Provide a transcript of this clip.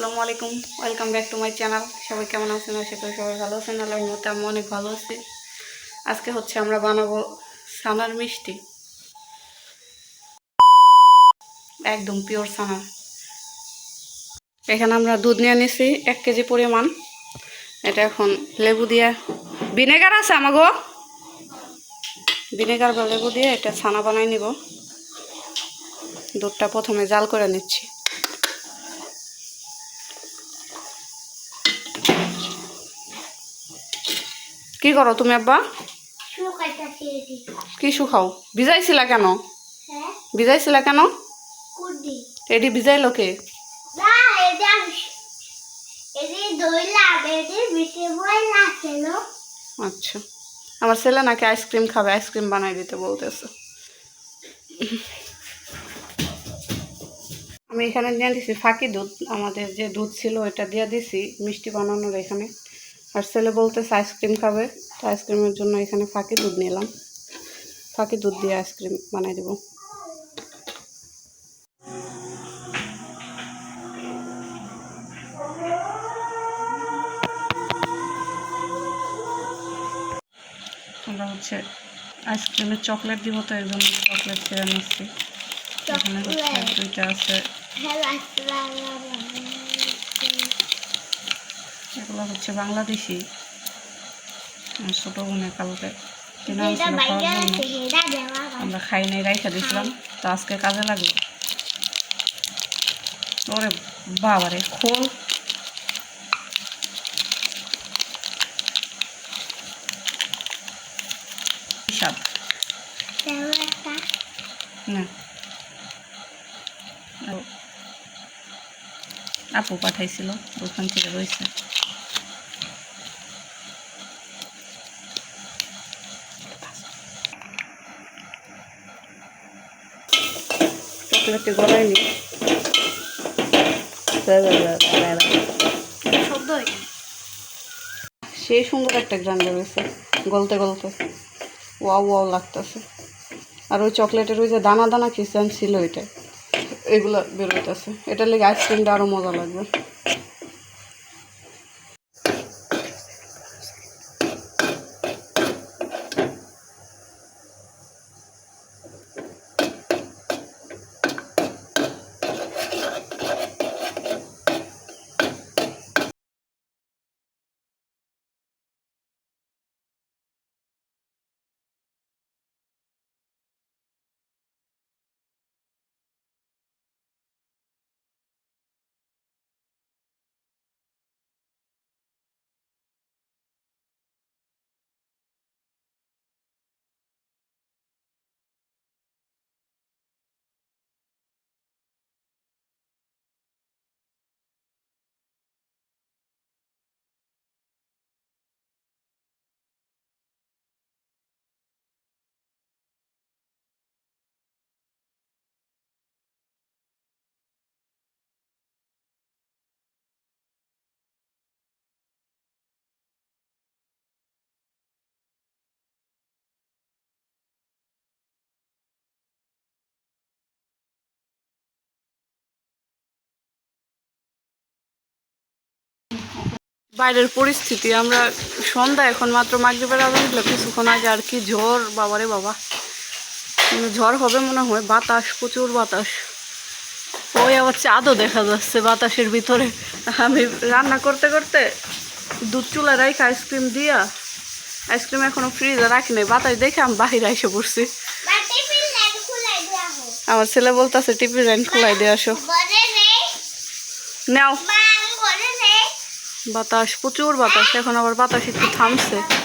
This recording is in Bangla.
আসসালামু আলাইকুম। Welcome back to my channel সবাই কেমন আছেন? আশা করি সবাই ভালো আছেন। আল্লাহর মতে আমি অনেক ভালো আছি। আজকে হচ্ছে আমরা বানাবো সানার মিষ্টি। একদম পিওর সানার এখানে আমরা দুধ নিয়ে নিছি, এক কেজি পরিমাণ। এটা এখন লেবু দিয়ে। ভিনেগার আছে আমাগো। ভিনেগার বা লেবু দিয়ে এটা ছানা বানাই নিব। দুধটা প্রথমে জাল করে নিচ্ছি। কি করো তুমি আব্বা? এটি কি শুকাও? ভিজাইছিলা কেন? হ্যাঁ? ভিজাইছিলা কেন? এডি ভিজাইলো কে? এটি এটি এটি আচ্ছা। আমার ছেলে নাকি আইসক্রিম খাবে আইসক্রিম বানাই দিতে বলতেছে। আমি এখানে নিয়ে দিছি ফাঁকি দুধ। আমাদের যে দুধ ছিল ওইটা দিয়ে দিছি মিষ্টি বানানোর এখানে। আর ছেলে বলতেছে আইসক্রিম খাবে তো আইসক্রিমের জন্য এখানে ফাঁকি দুধ নিলাম। ফাঁকি দুধ দিয়ে আইসক্রিম বানাই দেবো। আমরা হচ্ছে আইসক্রিমের চকলেট দিব তো এই জন্য চকলেট ছেড়ে নিচ্ছি। এখানে হচ্ছে দুইটা আছে। হ্যালো হচ্ছে বাংলাদেশি। ছোটো বোনের কালকে কিনে খাওয়ার জন্য। আমরা খাই নাই রাইখা দিয়েছিলাম। তো আজকে কাজে লাগল। ওরে বাবারে খোল। না। আপু পাঠাইছিল ওখান থেকে রয়েছে। গলায়নি শব্দ হয়েছে সেই সুন্দর একটা গ্রান বেরোচ্ছে গলতে গলতে। ওয়াও ওয়াও লাগতেছে। আর ওই চকলেটের ওই যে দানা দানা খিস্টান ছিল এটা এগুলো বেরোইতেছে। এটার লেগে আইসক্রিমটা আরও মজা লাগবে। বাইরের পরিস্থিতি আমরা সন্ধ্যা এখন মাত্র মাগরীবের আজান দিল কিছুক্ষণ আগে আর কি ঝড় বাবারে বাবা। ঝড় হবে মনে হয় বাতাস প্রচুর বাতাস। ওই আবার চাঁদও দেখা যাচ্ছে বাতাসের ভিতরে। আমি রান্না করতে করতে দুধ চুলা রাখি আইসক্রিম দিয়া আইসক্রিম এখনও ফ্রিজে রাখি নাই বাতাস দেখে আমি বাহিরে এসে পড়ছি। আমার ছেলে বলতেছে টিপি লাইন খোলাই দিয়ে আসো। নাও। বাতাস প্রচুর বাতাস। এখন আবার বাতাস একটু থামছে।